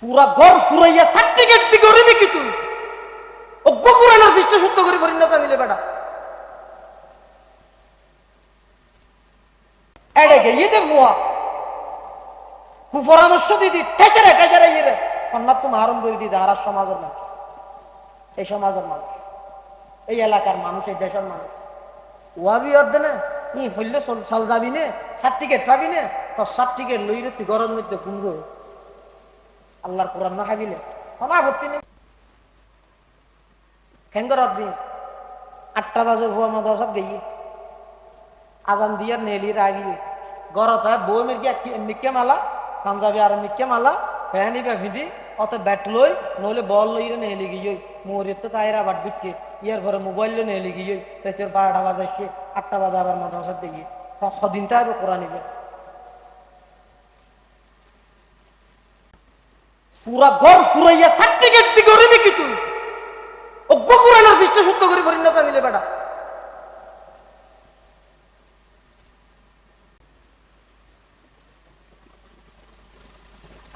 পুরা ঘর ফুরাইয়া সার্টিফিকেট দিকে ওরে কি তুই। অজ্ঞ কোরআনের পৃষ্ঠ শুদ্ধ করে পরিণত নিলে বেটা। এডে গে ইয়ে ফুয়া কু পরামর্শ দিদি ঠেসেরে ঠেসেরে ইয়ে রে। কন্যাত তুমি আরম্ভ করে দিদি, আর সমাজের মানুষ। এই সমাজের মানুষ। এই এলাকার মানুষ, এই দেশের মানুষ। ওয়াবি অর্ধে না? নি ফললে চল যাবি নে, সার্টিফিকেট পাবি নে। তোর সার্টিফিকেট লইলে তুই গরম মধ্যে ঘুমবো আল্লাহর কোরআন না খাবিলে কোনো আপত্তি নেই। খেঙ্গর দিন আটটা বাজে হুয়া মাদ্রাসাত গেই আজান দিয়ার নেলির আগি গরত হয় বউ মির্গি মিক্কে মালা, পাঞ্জাবি আর মিক্কে মালা ফ্যানি বা ফিদি অত ব্যাট লই, নইলে বল লই নেলি গিয়ে। মোরে তো তাইরা বাট বিটকে। ইয়ার পরে মোবাইল লো নেলি গিয়ে। রাতের বারোটা বাজাইছে, আটটা বাজে আবার মাদ্রাসাত দেখি সদিন তাই কোরআন নিবে পুরা ঘর ফুরাইয়া সার্টিফিকেট পৃষ্ঠ শুদ্ধ করে পরিণত নিলে বেটা।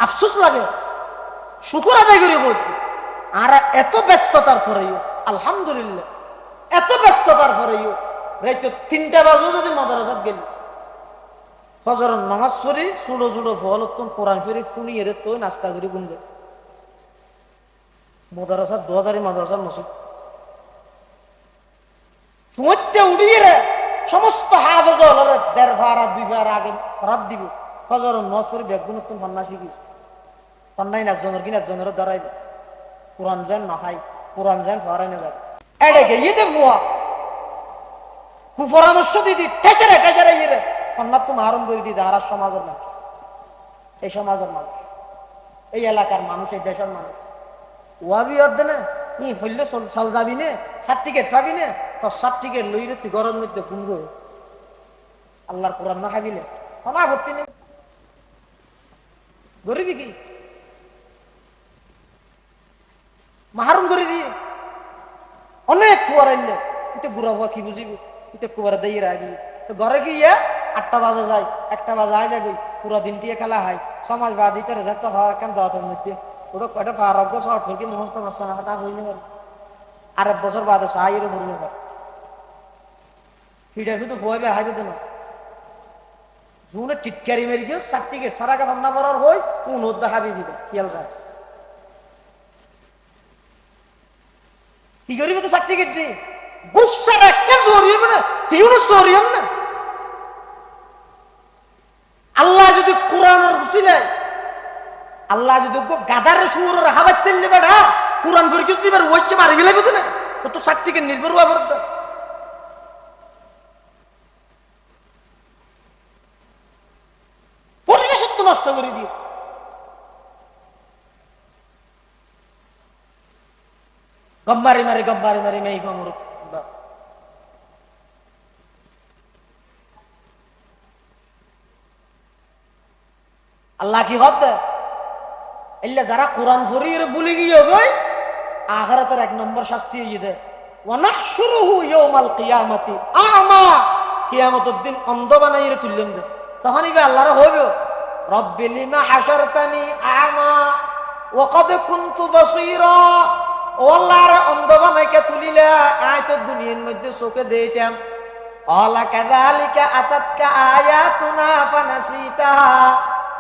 আফসোস লাগে। শুকুর আদায় করে বল আর এত ব্যস্ততার পরেও, আলহামদুলিল্লাহ, এত ব্যস্ততার পরেও, রাইতো তিনটা বাজু যদি মদারাজাত গেলি। ফজর নামাজ পড়ি, ছোটো ছোটো ফল উত্তম, কোরআন শরীফ শুনি, এর তো নাস্তা করে গুনবে মদারাসার দু হাজারি মাদ্রাসার মসজিদ। সুমত্যে উড়িয়ে রে, সমস্ত হাফেজ হলরে দেড় দুই ভাড়া আগে রাত দিব। ফজর নজ করে বেগুন উত্তম, পান্না শিখিস পান্নাই না জনের কিনা জনের দাঁড়াইবে। কোরআন যেন নহাই কোরআন যেন ফরাই না যাবে এডে গে ইয়ে ফুয়া কুপরামর্শ দিদি, ঠেসেরে ঠেসেরে ইয়ে রে কন্যাত তুমি আরম্ভ করে দিদি আর সমাজের মানুষ। এই সমাজের মানুষ। এই এলাকার মানুষ, এই দেশের মানুষ। ওয়াবি অর্ধে না? নি ফললে চল যাবি নে? সার্টিফিকেট পাবি নে? তোর সার্টিফিকেট লইলে তুই গরম মধ্যে ঘুমবো আল্লাহর কোরআন না খাবিলে কোনো আপত্তি নেই। গরিবি কি? মাহারুম করে দিয়ে অনেক ফুয়ার আইলে। তুই বুড়া হওয়া কি বুঝিবি? তুই কুয়ার দিয়ে রাগি তো ঘরে গিয়ে আটটা বাজে যায়, একটা বাজে আয় যাবি, পুরো দিনটি খেলা হয়। সমাজ বাদ দিতে হওয়ার কেন দতের মধ্যে? ওটা কয়টা শর্ট করছে না, তা আর এক বছর বাদে শুধু হাইবে তো না টিটকারি মেরে গিয়ে সার্টিফিকেট সারা পড়ার হই কোন হাবি দিবে? কি করিবে তো সার্টিফিকেট দি গুসার একটা জরিয়ে না ফিউনো কোরআনের আল্লাহ যদি গাদার সুরের হাবাত তেললে বেড়া কোরআন ফিরে কিছু এবার ওইছে মারি গেলে ও তো সার্টিফিকেট নির্ভর হওয়া পরিবেশ তো নষ্ট করে দিয়ে। গম্বারি মারি গম্বারি মারি মেই ফামুর আল্লাহ কি হত এল্লা যারা কোরআন ফরিয়ে বলে গিয়ে গই, আখারাতের এক নম্বর শাস্তি হয়ে দে ওয়ানাহশুরুহু ইয়াউমাল কিয়ামাতি, আমা! কিয়ামতের দিন অন্ধ বানাইয়ে তুললেন দে তখন ইবে আল্লাহর হইবে, রব্বি লিমা হাশারতানি আমা ওয়াকাদ কুনতু বাসীরা। ও আল্লাহর অন্ধ বানাইকে তুলিলা, আয় তো দুনিয়ার মধ্যে চোখে আতাতকা আয়াতুনা ফানাসিতাহা। ওয়াকাযালিকাল ইয়াউমা তুনসা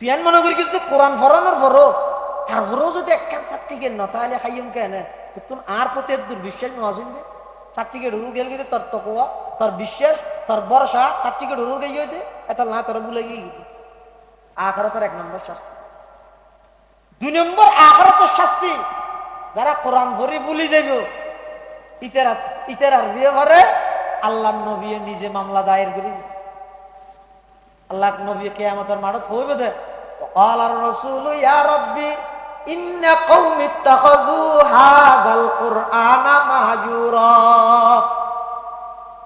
পিয়ান মনে করি কিন্তু কোরআন ফরানোর ফরো। তারপরেও যদি একখান সার্টিফিকেট ন, তাহলে খাইম কেন? তোর আর প্রতি দুর্বিশ্বাস নহাসিন দে সার্টিফিকেট হুরু গেল গিয়ে তোর তকোয়া, তোর বিশ্বাস, তোর ভরসা সার্টিফিকেট হুরু গিয়ে দে, এত না তোর ভুলে গিয়ে তোর এক নম্বর শাস্তি। দুই নম্বর আখারে তোর শাস্তি। যারা কোরআন ভরি বলি যাইব, ইতেরা ইতেরার বিয়ে ভরে আল্লাহ নবী নিজে মামলা দায়ের করি আল্লাহ নবী কে আমাদের মাঠত হইবে দে। قال الرسول يا ربي ইন্না কওমি ইত্তাখাযু হাযাল কুরআনা মাহজুরা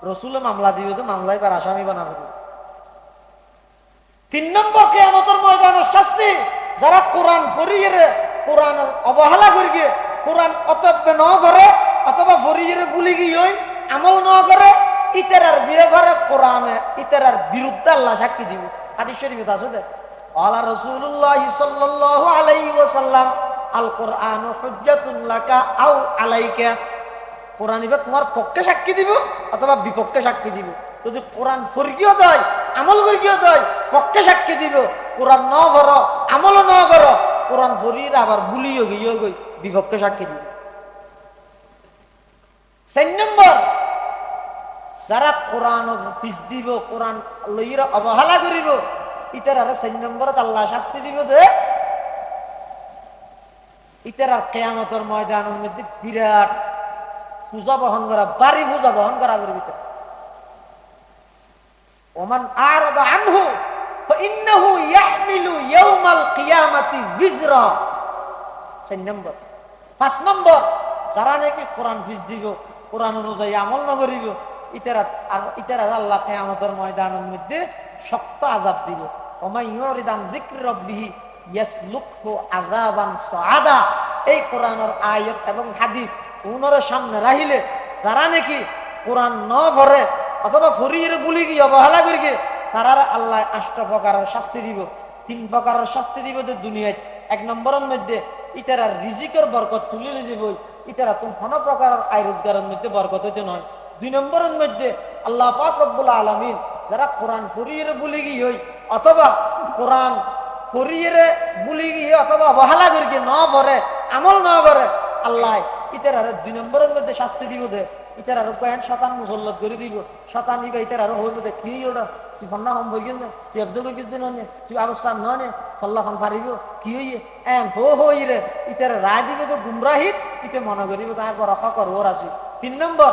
রসুল মামলা দিবে তো মামলায় পার আসামি বানাবে তিন নম্বর কেয়ামতের ময়দানের শাস্তি যারা কোরআন ফরিয়ে কোরআন অবহেলা করি গিয়ে কোরআন অতব্য ন করে অথবা ফরিয়ে বুলি গিয়ে আমল ন করে ইতেরার বিয়ে করে কোরআনে ইতেরার বিরুদ্ধে আল্লাহ সাক্ষী দিব হাদিস শরীফে আছে দে আলা রাসূলুল্লাহ সাল্লাল্লাহু আলাইহি ওয়াসাল্লাম আল কোরআন হুজ্জাতুন লাকা আও কোরআন এবার তোমার পক্ষে সাক্ষী দিব অথবা বিপক্ষে সাক্ষী দিব। যদি কোরআন স্বর্গীয় দেয়, আমল স্বর্গীয় দেয়, পক্ষে সাক্ষী দিব। কোরআন ন কর আমল ন কর কোরআন ফরির আবার বুলিও গিয়ে গই, বিপক্ষে সাক্ষী দিব। চার নম্বর, যারা কোরআন ফিস দিব, কোরআন লইরা অবহেলা করিব ইতার আর চার নম্বরত আল্লাহ শাস্তি দিব দে ইতার আর কেয়ামতর ময়দানের মধ্যে বিরাট পূজা বহন করা বাড়ি পূজা বহন করা করে ভিতরে ওমান আরদ আনহু فإنه يحمل يوم القيامة وزرا চার নম্বর পাঁচ নম্বর যারা নাকি কোরআন ফিস দিব কোরআন অনুযায়ী আমল নকরিব ইতারা আর ইতারা আল্লাহ কেয়ামতের ময়দানের মধ্যে শক্ত আজাব দিব এই আয়াত এবং অথবা তারার আল্লাহ আষ্ট শাস্তি দিব, তিন প্রকারের শাস্তি দিব তো দুনিয়ায়। এক নম্বরের মধ্যে ইতারা রিজিকের বরকত তুলি লিজি বই ইতারা তুমি কোনো প্রকারের আয় রোজগারের মধ্যে বরকত হইতে নয়। দুই নম্বরের মধ্যে আল্লাহ পাক রব্বুল আলমিন যারা কোরআন ফরিয়ে বুলি গিয়ে হই অথবা কোরআন বুলি গিয়ে অথবা অবহেলা করি গিয়ে ন ভরে আমল ন করে, আল্লাহ ইতার আর দুই নম্বরের মধ্যে শাস্তি দিব দে। ইতার আর কয়েন শতান মুসল্লত করে দিব। শতান দিবে ইতার আর হইব দে, কি ওটা? তুই ফন্না হম বই গেল তুই আব্দুল কিছু নে তুই অবস্থা ননে ফল্লা ফন পারিব কি হইয়ে? এন হো ইতার রায় দিবে তো গুমরাহিত, ইতে মনে করিব তারপর রক্ষা করব রাজি। তিন নম্বর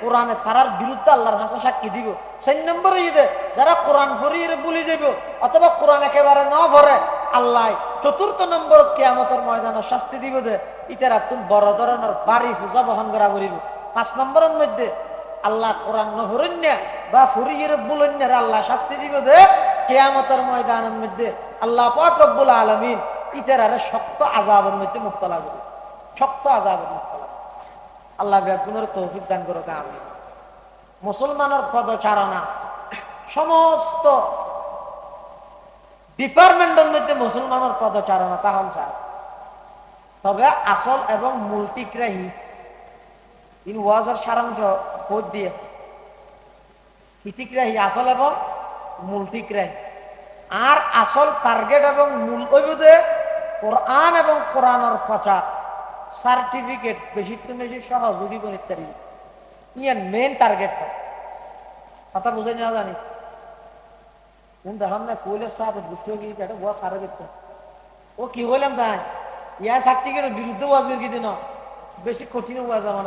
কোরআনে তারার বিরুদ্ধে আল্লাহর হাসে সাক্ষী দিব। সেই নম্বরে ঈদে যারা কোরআন ফরিয়ে বুলি যাইব অথবা কোরআন একেবারে ন ভরে, আল্লাহ চতুর্থ নম্বর কেয়ামতের ময়দানের শাস্তি দিব দে। ইতারা তুমি বড় ধরনের বাড়ি, পূজা বহন করা করিব। পাঁচ নম্বরের মধ্যে আল্লাহ কোরআন নহরণ্য বা ফরিয়ে বুলন্যের আল্লাহ শাস্তি দিব দে। কেয়ামতের ময়দানের মধ্যে আল্লাহ পাক রব্বুল আলমিন ইতারারে শক্ত আজাবের মধ্যে মুক্তলা করি শক্ত আজাবের মুক্তলা আল্লাহ ব্যাগুনের তৌফিক দান করো আমি মুসলমানের পদচারণা, সমস্ত ডিপার্টমেন্টের মধ্যে মুসলমানের পদচারণা তাহলে স্যার, তবে আসল এবং মূলটিগ্রাহী ইন ওয়াজের সারাংশ বোধ দিয়ে ইতিগ্রাহী আসল এবং মূলটিগ্রাহী আর আসল টার্গেট এবং মূল ঐবদে কোরআন এবং কোরআনের প্রচার। সার্টিফিকেট বেশি তো বেশি সহযোগী করে ইত্যাদি ইয়ার মেন টার্গেট কথা বুঝে নেওয়া জানি। দেখাম না কইলে সাথে বুঝতে গিয়ে এটা বড় সারা দেখতে। ও কি তাই? ইয়া সার্টিফিকেটের বিরুদ্ধে ওয়াজ করে দিন বেশি কঠিন ওয়াজ আমার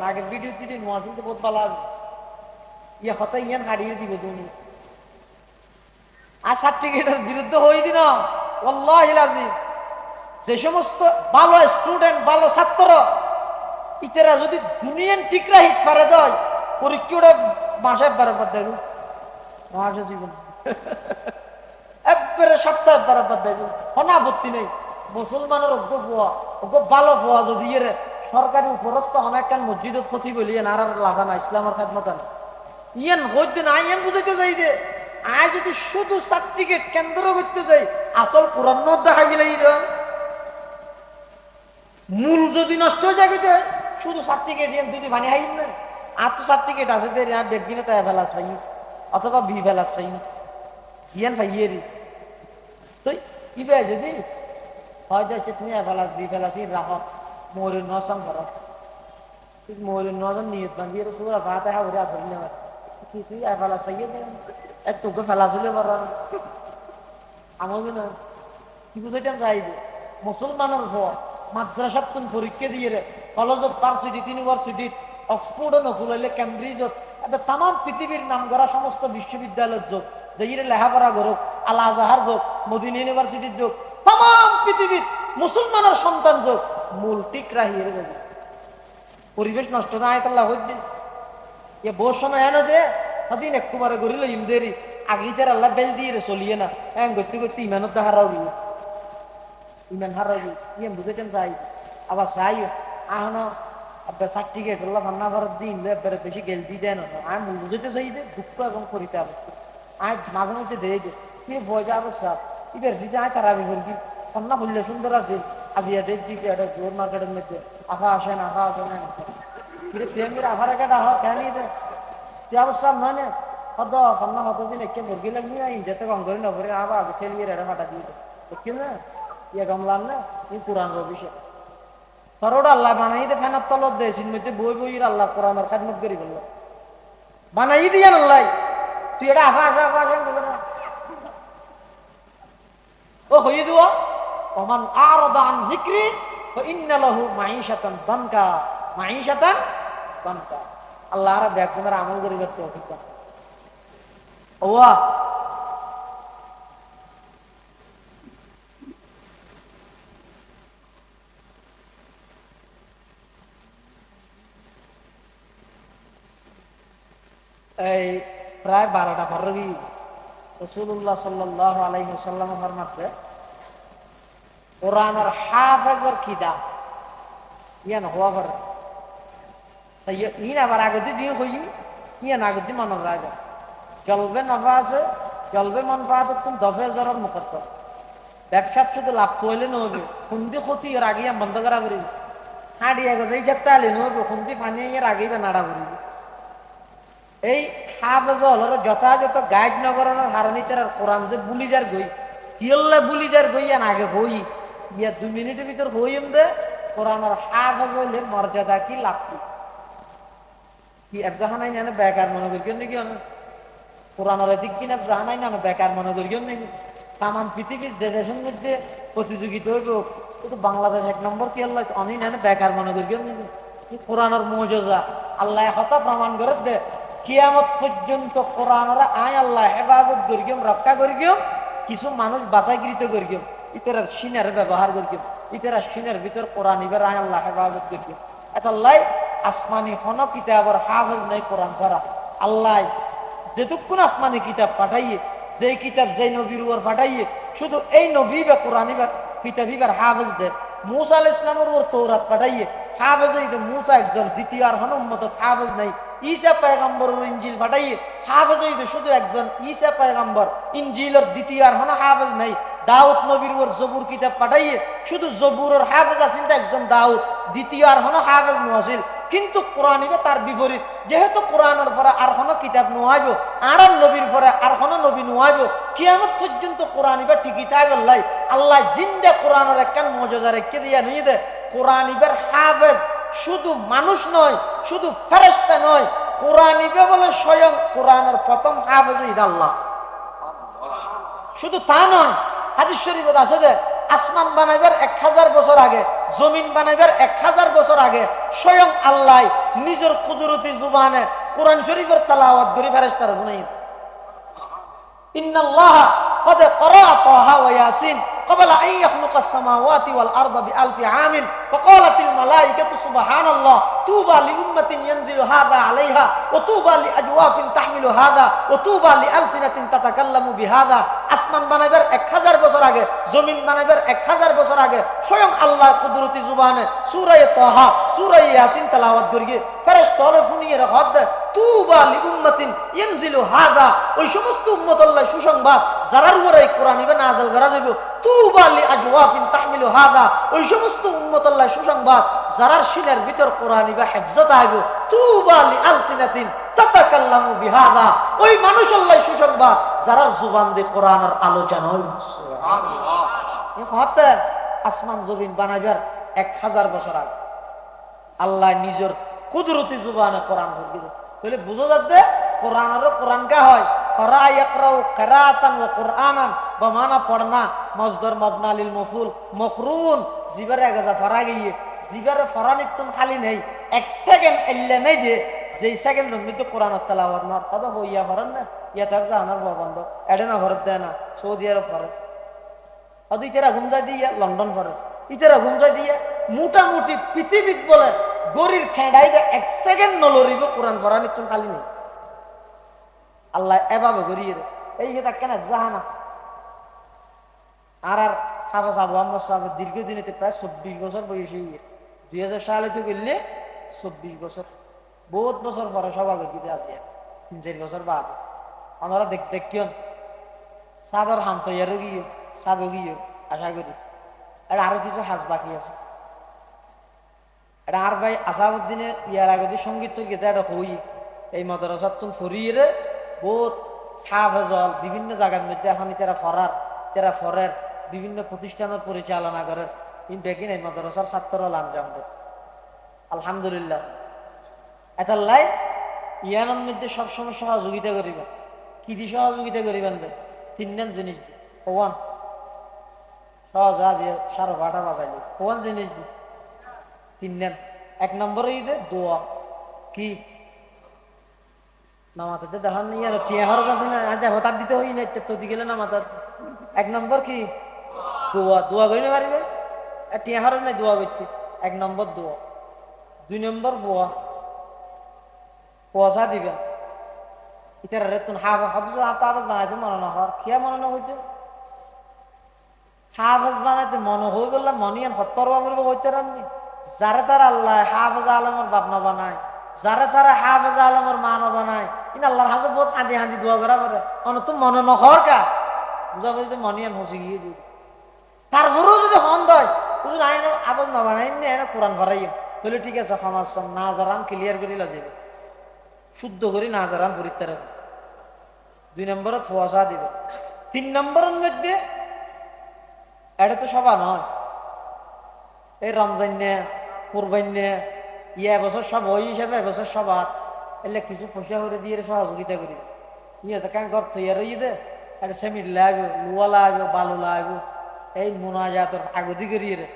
না আগের ভিডিও চিঠি ওয়াজ কিন্তু বহুত ভালো আছে। ইয়া হতা ইয়ান হারিয়ে দিবে তুমি। আর সার্টিফিকেটের বিরুদ্ধে হই দিন লাজিম যে সমস্ত ভালো স্টুডেন্ট ভালো ছাত্র ইতেরা যদি দুনিয়ান ঠিক রাহিত পারে দেয় পরীক্ষাটা মাসে বারবার দেখুন মাসে জীবন। একবারে সপ্তাহে বারবার দেখুন কোনো আপত্তি নেই। মুসলমানের অজ্ঞ পোয়া অজ্ঞ ভালো পোয়া যদি ইয়ে সরকারি উপরস্থ অনেক কান মসজিদত ক্ষতি বলিয়ে আর লাভা না ইসলামের খাদমত ইয়ান হইতে না ইয়ান বুঝাইতে যাই দে। আয় যদি শুধু সার্টিফিকেট কেন্দ্র করতে যাই আসল পুরান দেখাই বিলাই দেন। মূল যদি নষ্ট হয়ে যায় শুধু সার্টিফিকেট তুই বানিয়ে হাইন না আর তো সার্টিফিকেট আছে দে আর বেগদিনে তাই ফেলাস পাই অথবা বি ফেলাস পাই জিয়ান পাইয়ে রি। তো ইবে যদি হয় যায় তুমি ফেলাস বি ফেলাস রাখ মোর নসম কর ঠিক মহিলের নজন নিয়ত বান্ধি এর সুরা ভাত হা ওরে আসল নেওয়ার কি তুই আর ফেলা চাইয়ে দে এক তোকে ফেলা চলে পার আমার না, কি বুঝাইতাম চাই যে মুসলমানের পর মাদ্রাসাত তুমি পরীক্ষা দিয়ে রে, কলেজত ভার্সিটি ইউনিভার্সিটি অক্সফোর্ডও নকুলাইলে ক্যামব্রিজত এবার তাম পৃথিবীর নাম করা সমস্ত বিশ্ববিদ্যালয়ের যোগ, যে ইরে লেখাপড়া করুক আল আজাহার যোগ, মদিনা ইউনিভার্সিটির যোগ তাম পৃথিবীর মুসলমানের সন্তান যোগ, মূল টিক রাহিয়ে যাবে। পরিবেশ নষ্ট না হয় তাল্লাহ হইদিন এ বহু সময় এনো যে হদিন একটু মারে করিল ইমদেরি আগিতের আল্লাহ বেল দিয়ে চলিয়ে না। হ্যাঁ করতে করতে ইমানত হারাও ইমান হারাও দিব ইয়ে বুঝেছেন চাই আবার চাই আহন আবার সার্টিফিকেট আল্লাহ ভান্না ভারত দিন এবারে বেশি গেল দি দেন আমি বুঝতে চাই যে, দুঃখ এবং হবে। আজ মাঝে মধ্যে দেয় যে, কি ভয় যা অবস্থা? ইবের দিছে আয় তারা বিভর কি কন্যা বললে সুন্দর আছে আজিয়া দেখছি কি একটা জোর মার্কেটের মধ্যে, আফা আসেন আফা আসেন কিরে প্রেমের আফার একটা আহা কেন দে। তুই অবস্থা নয় না হদ, কন্যা হত দিন একে মুরগি লাগবি না যেতে কম করে নভরে আবার আজ খেলিয়ে রেড়ে ফাটা দিয়ে দেখিম না? ইয়ে গমলাম না, এই কোরআন রবিষে তোর ওটা আল্লাহ বানাই দে ফেনার তলত দে মধ্যে বই বই আল্লাহ কোরআনের খাদমত করি বলল। বানাই দিয়ান আল্লাহ। তুই এটা আফা আফা আফা আফা ও হয়ে দিও ওমান আরদা আন যিকরি ফাইন্না লাহু মাঈশাতান দানকা মাঈশাতান দানকা। আল্লাহ আর ব্যাকুমের আমল করিবার তৌফিক দান। ওয়া এই প্রায় বারোটা পরবি রসুল্লাহ সাল্লাহ আলাইসাল্লাম ফরমাতে কোরআনের হাফেজর কিতাব ইয়ান হওয়া পর ইন আবার আগতে যে হই ইয়ান আগতে মনের রাজা চলবে নফা আছে চলবে মন পাওয়া তুমি দফে জরর মুখত ব্যবসাত শুধু লাভ তৈলে নহবে খুন্দি ক্ষতি এর আগে বন্ধ করা করিব। হাঁড়ি এগো যাই চারটা আলে নহবে খুন্দি পানি এর আগেই বা নাড়া করিব। এই হাফেজ হল যথাযথ গাইড নগরণের হারানিতার কোরআন যে বুলি যার গই। কিয়ল্লা বুলি যার গই ইয়ান আগে হই? ইয়া দুই মিনিটের ভিতর হইম দে, কোরআনের হাফেজ হইলে মর্যাদা কি লাভ কি? এক জাহানাই না বেকার মনে করি কেন নাকি কোরআনের দিক কিনা জাহানাই না বেকার মনে করি কেন নাকি? তামান পৃথিবীর যে দেশের মধ্যে প্রতিযোগিতা হইব কিন্তু বাংলাদেশ এক নম্বর কি আল্লাহ অনেক না বেকার মনে করি কেন নাকি? কোরআনের মজা আল্লাহ হতা প্রমাণ করে দে। কিয়ামত পর্যন্ত কোরআনের আয় আল্লাহ হেফাজত করিম রক্ষা করিম কিছু মানুষ বাছাইকৃত করিম ইতারা সিনের ব্যবহার করিম ইতারা সিনের ভিতর কোরআন ইবার আয় আল্লাহ হেফাজত করিম এত আল্লাহ আসমানি হন কিতাবর হাফেজ নাই কোরআন ছাড়া। আল্লাহ যেটুকুন আসমানি কিতাব পাঠাইয়ে যে কিতাব যে নবীর উপর পাঠাইয়ে, শুধু এই নবী বা কোরআন ইবার কিতাব ইবার হাফেজ দে মুসা আল ইসলামের উপর তৌরাত পাঠাইয়ে, হাফেজ মুসা একজন দ্বিতীয় আর হন উম্মত হাফেজ নাই। ঈসা পায়গাম্বর ইঞ্জিল পাঠাইয়ে হাফেজ হইতে শুধু একজন ঈসা পায়গাম্বর। ইঞ্জিলের দ্বিতীয় আর হন হাফেজ নাই। দাউদ নবীর ওর জবুর কিতাব পাঠাইয়ে শুধু জবুরের হাফেজ আছেন একজন দাউদ। দ্বিতীয় আর হন হাফেজ নোয়াছিল কিন্তু কোরআন ইবে তার বিপরীত। যেহেতু কোরআনের পরে আর কোনো কিতাব নোয়াইব আর নবীর পরে আর কোনো নবী নোয়াইব, কিয়ামত পর্যন্ত কোরআন ইবে ঠিকই তাই বললাই। আল্লাহ জিন্দা কোরআনের একখান মজা রেখে দিয়া নিয়ে দে। কোরআন ইবের হাফেজ। শুধু মানুষ নয়, শুধু ফেরেস্তা নয় কোরআনিবে বলে স্বয়ং কোরআনের প্রথম হাফেজ আল্লাহ শুধু তা নয়, হাদিস শরীফ আছে দেখ আসমান বানাইবার এক হাজার বছর আগে, জমিন বানাইবার এক হাজার বছর আগে, স্বয়ং আল্লাহ নিজের কুদরতি জুবানে কোরআন শরীফের তালাওয়াত ধরে ফেরেস্তার হুনাইন। ইন্নাল্লাহ কদে করা তহা ওয়াসিন قبل أن يخلق السماوات والأرض بألف عام فقالت الملائكة سبحان الله طوبى لأمة ينزل هذا عليها وطوبى لأجواف تحمل هذا وطوبى لألسنة تتكلم بهذا আসমান বানাইবার এক হাজার বছর আগে জমিন বানাইবার এক হাজার বছর আগে স্বয়ং আল্লাহ কুদরতি জুবানে সুরাই তহা সুরাই ইয়াসিন তালাওয়াত করিয়ে ফেরেস তলে ফুনিয়ে রাখত তুবা লি উম্মাতিন ইয়ানজিলু হাদা। ওই সমস্ত উম্মত আল্লাহ সুসংবাদ যারার উপরে এই কোরআন ইবে নাযিল করা যাবে তুবা লি আজওয়াফিন তাহমিলু হাদা। ওই সমস্ত উম্মত আল্লাহ সুসংবাদ যারার সিনের ভিতর কোরআন ইবে হেফজত আইব। তুবা লি আলসিনাতিন তাতাকাল্লামু বিহাদা। ওই মানুষ আল্লাহ সুসংবাদ যারার জুবান দিয়ে কোরআনের আলোচনা হইব আসমান জমিন বানাইবার এক হাজার বছর আগে আল্লাহ নিজের কুদরতি জুবানে কোরআন তাহলে বুঝো যাতে কোরআন কা হয়। মফুল খালি এক যে কোরআন তেলাওয়াত না কত হইয়া ইয়া ইতেরা ঘুম যায় দিয়ে, লন্ডন করে ইতেরা ঘুম যায় দিয়ে, মোটামুটি পৃথিবীত বলে গরির খেঁড়াইবে এক সেকেন্ড নলরিব, কোরআন ফরা নিতুন খালি নেই। আল্লাহ এভাবে গড়িয়ে এই যে কেন জাহানা। আর আর হাফাজ আবু আহমদ সাহেব দীর্ঘদিন এতে প্রায় চব্বিশ বছর বয়সী। দুই হাজার সালে তো গেলে চব্বিশ বছর। বহুত বছর পরে গিয়ে আছে তিন, চার বছর বাদ। ওনারা দেখ দেখিয়ন সাদর হাম তৈয়ারও গিয়ে সাদও গিয়ে, আশা করি। এটা আরও কিছু হাজ বাকি আছে। এটা আর ভাই আসাউদ্দিনের ইয়ার আগে সংগীত গীতা এটা হই। এই মাদ্রাসার তুমি ফরিয়ে বহুত হাফেজল, বিভিন্ন জায়গার মধ্যে এখন তারা ফরার, তারা ফরের, বিভিন্ন প্রতিষ্ঠানের পরিচালনা করেন। কিন্তু দেখি এই মাদ্রাসার ছাত্র লাঞ্জাম আলহামদুলিল্লাহ। এতাল্লাই ইয়ানোর মধ্যে সবসময় সহযোগিতা করিবেন। কি দি সহযোগিতা করিবেন দে তিনজন জিনিস দি ওয়ান। সহজ আজ সাড়ে বারোটা বাজাইল। ওয়ান জিনিস দি তিনজন এক নম্বরে দে দোয়া, কি? নামাতে দেখান নিয়ে আর টিয়া আছে না, আজ হঠাৎ দিতে হই না তো দি গেলে নামাতার এক নম্বর কি? দোয়া দোয়া করি না পারিবে? আর টিয়া খরচ নাই, দোয়া করতে। এক নম্বর দোয়া। দুই নম্বর ফোয়া। পয়সা দিবেন। ইতারা রে তুন হাফ হদু হাফাজ বানাইতে মনে হওয়ার কিয়া মনে না হইতে? হাফেজ বানাইতে মনে হই বললে মনিয়ান সত্তর বাবুর হইতে রাননি। যারে তারা আল্লাহ হাফেজ আলমের বাপ না বানায়, যারে তারা হাফেজ আলমের মা না বানায়, ইন আল্লাহর হাজে বহুত হাঁদি হাঁদি দোয়া করা পারে, অন তো মনে নখর কা? বুঝা বুঝতে মনিয়ান হসি গিয়ে দিই তারপরেও যদি হন দয় আইন আবজ না বানাই নে এনে কোরআন ভরাইম তাহলে ঠিক আছে সমাজ না জারান ক্লিয়ার করি লজেবে শুদ্ধ করি, না জারান পরিত্যাগ দুই নম্বরত ফুয়াশা দিবে তিন নম্বরের মধ্যে, এটা তো সভা নয়। এই রমজান নে কোরবান নে ইয়ে এবছর সব ওই হিসাবে, এবছর সবার এলে কিছু পয়সা করে দিয়ে সহযোগিতা করি। ইয়ে তো কেন ঘর তৈরি রই দে এটা সেমিট লাগবে লুয়া লাগবে বালু লাগবে এই মোনাজাতর আগতি করিয়ে রে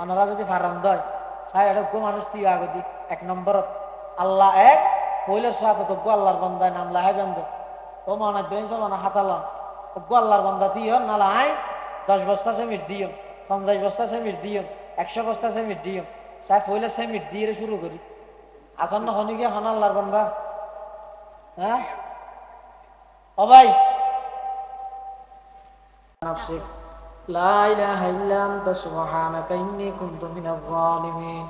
ওনারা যদি ফারাম দেয় চাই এটা গো মানুষ তুই আগতি। এক নম্বরত, আল্লাহ এক পইলের সাথে তো আল্লাহর বন্দায় নাম লাহে বেন্দ। ও মনে মানে হাতালাম গো আল্লাহর বন্দা দিও নালা আই দশ বস্তা সেমিট দিও, পঞ্চাশ বস্তা সেমিট দিও। একশো বস্তা সেমিট দিও চাই পইলে সেমিট দিয়ে শুরু করি আসন্ন হনি গিয়ে হন আল্লাহর বন্দা হ্যাঁ ও ভাই نفسك لا إله إلا أنت سبحانك إني كنت من الظالمين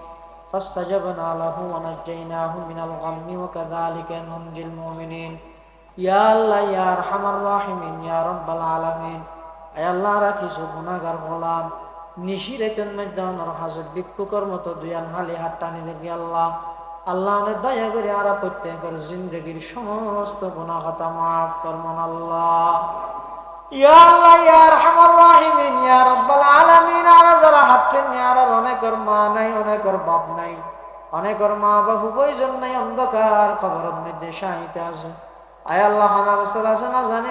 فاستجبنا له ونجيناه من الغم وكذلك ننجي المؤمنين يا الله يا أرحم الراحمين يا رب العالمين أي الله রাখি গুনাহগার গোলাম নিশিরেতের মধ্যে আমার হাজর ভিক্ষুকর মতো দুয়ান হালি হাত টানি দেখি আল্লাহ। আল্লাহ অনেক দয়া করে আর প্রত্যেকের জিন্দগির সমস্ত গুনাহ হতা মাফ করমন আল্লাহ। আলামিন মা নাই নাই মা নাই অন্ধকার শাহিতে আছে। আয় আল্লাহ খানা আছে না জানি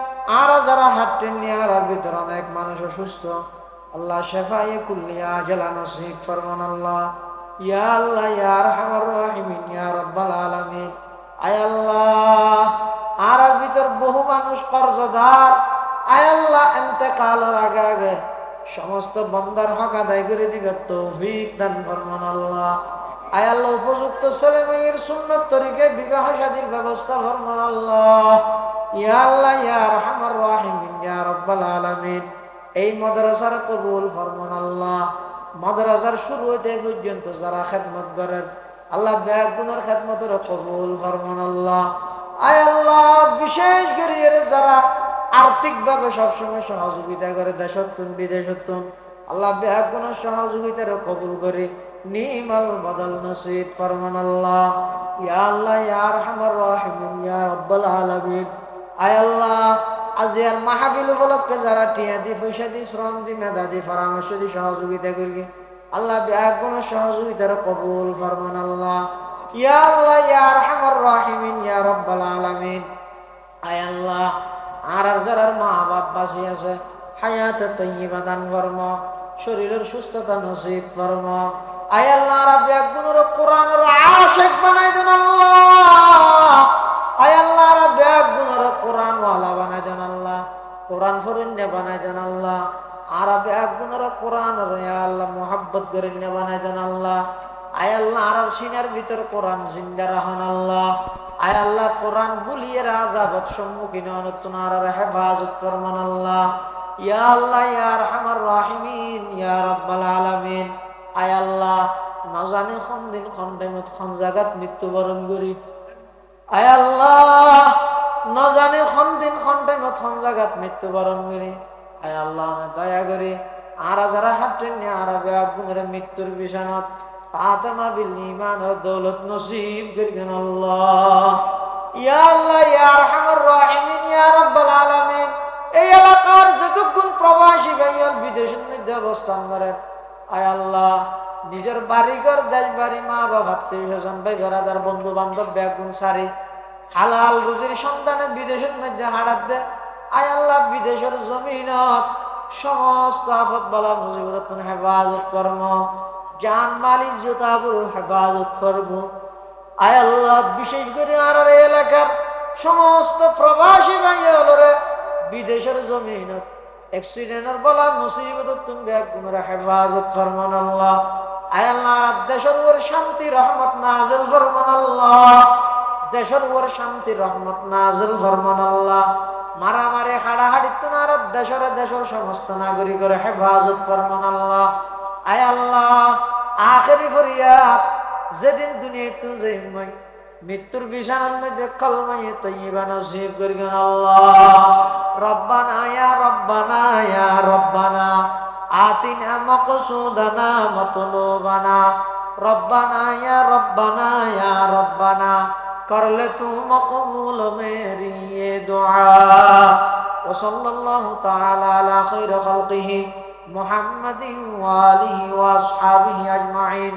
আর যারা হাঁটতেন আর ভিতর অনেক মানুষ অসুস্থ। আল্লাহ শেফায়ে কুল্লিয়া জেলা নসিব ফরমান আল্লাহ। ইয়া আল্লাহ, ইয়া আরহামার রাহিমিন, ইয়া রাব্বাল আলামিন। আয় আল্লাহ, আর ভিতর বহু মানুষ কর্জদার। আয়াল্লাহ এতেকালের আগে আগে সমস্ত বন্দার হক আদায় করে দিবে, তৌফিক দান ফরমান আল্লাহ। আয়াল্লাহ উপযুক্ত ছেলে মেয়ের সুন্নত তরিকে বিবাহ শাদীর ব্যবস্থা ফরমান আল্লাহ। ইয়া আল্লাহ, ইয়া রহমান রাহিমিন এই মাদ্রাসার কবুল ফরমান আল্লাহ। মাদ্রাসার শুরু হইতে পর্যন্ত যারা খেদমত করেন, আল্লাহ ব্যাগ গুনার খেদমতের কবুল ফরমান আল্লাহ। আয় আল্লাহ, বিশেষ করে যারা আর্থিকভাবে সবসময় সহযোগিতা করে দেশত্তুন বিদেশত্তুন আল্লাহ বেহাগুণ সহযোগিতার কবুল করে, নিমাল বদল নসিব ফরমান আল্লাহ। ইয়া আল্লাহ, ইয়া আরহামার রাহিমিন ইয়া রাব্বাল আলামিন। আয় আল্লাহ উপলক্ষে যারা টিয়া দি, পয়সা দি, শ্রম দি, মেধা দি, পরামর্শ দি, সহযোগিতা করি আল্লাহ সহযোগিতার কবুল ফরমান আল্লাহ। ইয়া আল্লাহ রাহিমিন, ইয়া রাব্বাল আলামিন। আয় আল্লাহ, আর আর মা বাপ বাসি আছে, হায়াতে তৈবা দান শরীরের সুস্থতা নসিব কর্ম। আয় আল্লাহ, রাব্বি আশিক বানাই দেন আল্লাহ। আয় আল্লাহ, রাব্বি কোরআন ওয়ালা বানাই দেন আল্লাহ, কোরআন ফরিন্নে বানাই দেন আল্লাহ আর রাব্বি একগুণের কোরআনের ইয়া আল্লাহ, মোহাব্বত করিন্নে বানাই দেন আল্লাহ, আয় আল্লাহ আর ভিতর কোরআন জিন্দা রাহন আল্লাহ, আয় আল্লাহ কোরআন আজাবত সম্মুখীন অনতুন আর হেফাজত করমান আল্লাহ, ইয়া আল্লাহ, ইয়া রহমার রাহিমিন, ইয়া রাব্বাল আলামিন, আয় আল্লাহ নজানে খন দিন খন টাইমত জাগাত মৃত্যুবরণ করি, আয় আল্লাহ নজানে খন দিন খন টাইমত খন জাগাত মৃত্যুবরণ করি। আয় আল্লাহ দয়া করে আর যারা হাঁটেন আর বেগুনের মৃত্যুর বিছানত বিল ইমান দৌলত নসিব করিবেন আল্লাহ। ইয়া আল্লাহ, ইয়া আরহামার ইয়া আলামিন। এই এলাকার যেটুকুন প্রবাসী ভাইয়ার বিদেশের মধ্যে অবস্থান করেন আয় আল্লাহ, নিজের বাড়িঘর দেশ বাড়ি মা বাবা আত্মীয় স্বজন ভাই বন্ধু বান্ধব ব্যাগুন সারি হালাল রুজির সন্তানে বিদেশের মধ্যে হারাত দেন। আয় আল্লাহ, বিদেশের জমিনত, সমস্ত আফত বালা মুজিবত হেফাজত কর্ম। জান মাল ইজ্জত হেফাজত করব আয় আল্লাহ, বিশেষ করে আর এলাকার সমস্ত প্রবাসী ভাই হলরে বিদেশের জমিনত। অ্যাক্সিডেন্টের বলা মুসিবত তুমি বেগুনরা হেফাজত ফরমান আল্লাহ। আয় আল্লাহ দেশের উপর শান্তি, রহমত নাজেল ফরমান আল্লাহ। দেশের উপর শান্তি রহমত, নাজুল ফরমান আল্লাহ। মারামারি, হাড়াহাড়ি তুনার দেশের দেশের সমস্ত নাগরিকের হেফাজত ফরমান আল্লাহ। আয় আল্লাহ, আখেরি ফরিয়াদ, যেদিন দুনিয়ায় তুমি যাই মৃত্যুর বিছানার মধ্যে কলমাইয়ে তৈবা নসিব করিবেন আল্লাহ। রব্বানা ইয়া রব্বানা ইয়া রব্বানা, আতিনা মাকসুদানা মতলুবানা। রব্বানা ইয়া রব্বানা ইয়া রব্বানা کر لے تو مقبول میری یہ دعا وصلی اللہ تعالی علی خیر خلقه محمد وآلہ واصحابہ اجمعین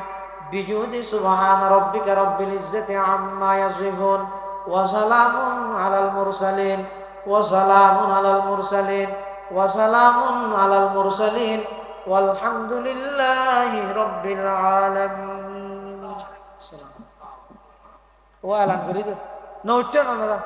بجود سبحان ربک رب العزت عما یصفون وسلام علی المرسلین وسلام علی المرسلین وسلام علی المرسلین والحمد لله رب العالمين ও এলান করি তো নৌটা না